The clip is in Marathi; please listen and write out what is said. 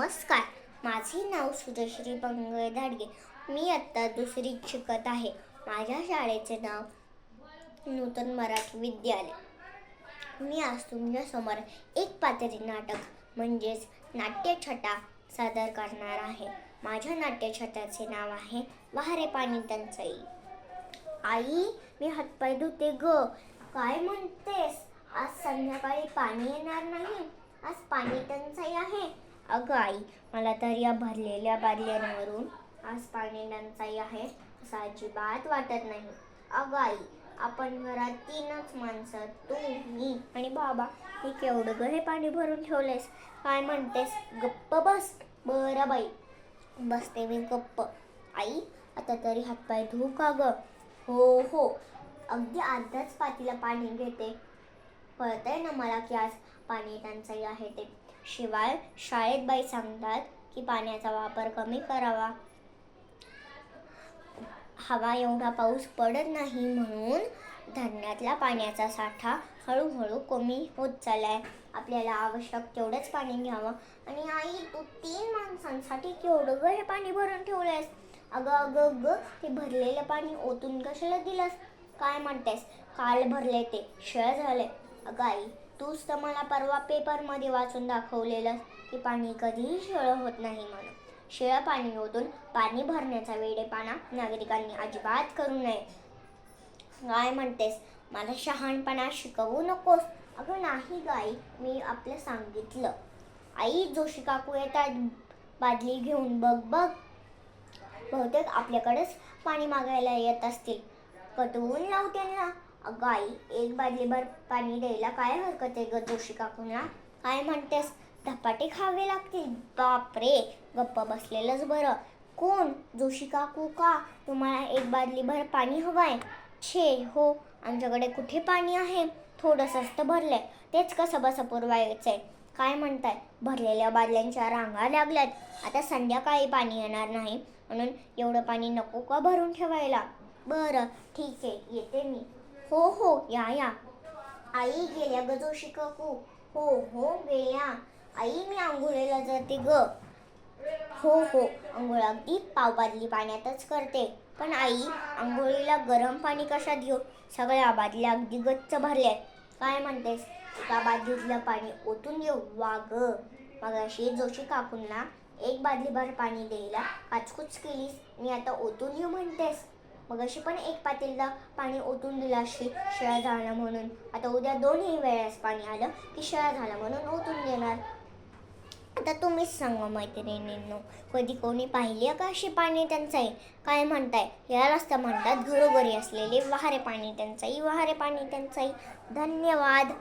नमस्कार. माझे नाव सुजश्री बंगळे धाडगे. मी आत्ता दुसरीत शिकत आहे. माझ्या शाळेचे नाव नूतन मराठी विद्यालय. मी आज तुमच्यासमोर एक पातळी नाटक म्हणजेच नाट्यछटा सादर करणार आहे. माझ्या नाट्यछटाचे नाव आहे वाहरे पाणी टंचाई. आई मी हातपाय धुते ग. काय म्हणतेस? आज संध्याकाळी पाणी येणार नाही. आज पाणी टंचाई आहे. अगं आई मला तर या भरलेल्या बादल्यांवरून आज पाणी टंचाई आहे असं अजिबात वाटत नाही. अगं आई आपण घरात तीनच माणसं तू मी आणि बाबा. हे केवढं ग हे पाणी भरून ठेवलेस काय म्हणतेस? गप्प बस. बरं बाई. बसते मी गप्प. आई आता तरी हातपाय धू का ग? हो हो. अगदी अर्धाच पातीला पाणी घेते. कळतंय ना मला की आज पाणी टंचाई आहे ते. शिवाय शाळेत बाई सांगतात की पाण्याचा वापर कमी करावा. हवा एवढा पाऊस पडत नाही म्हणून धरणातला पाण्याचा साठा हळूहळू कमी होत चाललाय. आपल्याला आवश्यक तेवढंच पाणी घ्यावं. आणि आई तू तीन माणसांसाठी केवढं ग हे पाणी भरून ठेवलंयस? अगं अगं अगं ते भरलेलं पाणी ओतून कशाला दिलंस? काय म्हणतेस? काल भरले ते शिळ झाले. अगं आई तूच तर मला परवा पेपरमध्ये वाचून दाखवलेलं की पाणी कधीही शेळं होत नाही म्हणून. शेळं पाणी ओतून पाणी भरण्याचा वेडेपाना नागरिकांनी अजिबात करू नये. काय म्हणतेस? मला शहाणपणा शिकवू नकोस. अगं नाही गाई मी आपलं सांगितलं. आई जोशी काकू येतात. बादली घेऊन बघ बघ. बहुतेक आपल्याकडेच पाणी मागायला येत असतील. कटवून लावू त्यांना. अगं आई एक बादलीभर पाणी द्यायला काय हरकत आहे ग जोशी काकूंना? काय म्हणतेस? धपाटे खावे लागतील. बापरे गप्प बसलेलंच बरं. कोण? जोशी काकू का? तुम्हाला एक बादलीभर पाणी हवंय? छे हो आमच्याकडे कुठे पाणी आहे? थोडंसंच तर आहे तेच कसं बसं आहे काय म्हणताय? भरलेल्या बादल्यांच्या रांगा लागल्यात. आता संध्याकाळी पाणी येणार नाही. म्हणून एवढं पाणी नको का भरून ठेवायला? बरं ठीक आहे येते मी. हो हो या या. आई गेल्या ग जोशी काकू. हो हो गेल्या. आई मी आंघोळीला जाते ग. हो हो आंघोळ अगदी पावबादली पाण्यातच करते. पण आई आंघोळीला गरम पाणी कशात घेऊ? सगळ्या बादल्या अगदी गच्च भरल्या काय म्हणतेस? एका बादलीतलं पाणी ओतून देऊ? वा ग. मगाशी जोशी काकूंना एक बादलीभर पाणी द्यायला काचकूच केलीस. मी आता ओतून येऊ म्हणतेस. मग अशी पण एक पातेला पाणी ओतून दिलं अशी शिळा झाला म्हणून. आता उद्या दोन्ही वेळेस पाणी आलं की शिळा झाला म्हणून ओतून देणार. आता तुम्हीच सांगा मैत्रिणींनो कधी कोणी पाहिली आहे का अशी पाणी टंचाई? काय म्हणताय? या रस्ता म्हणतात घरोघरी असलेले वहारे पाणी टंचाई वहारे पाणी टंचाई. धन्यवाद.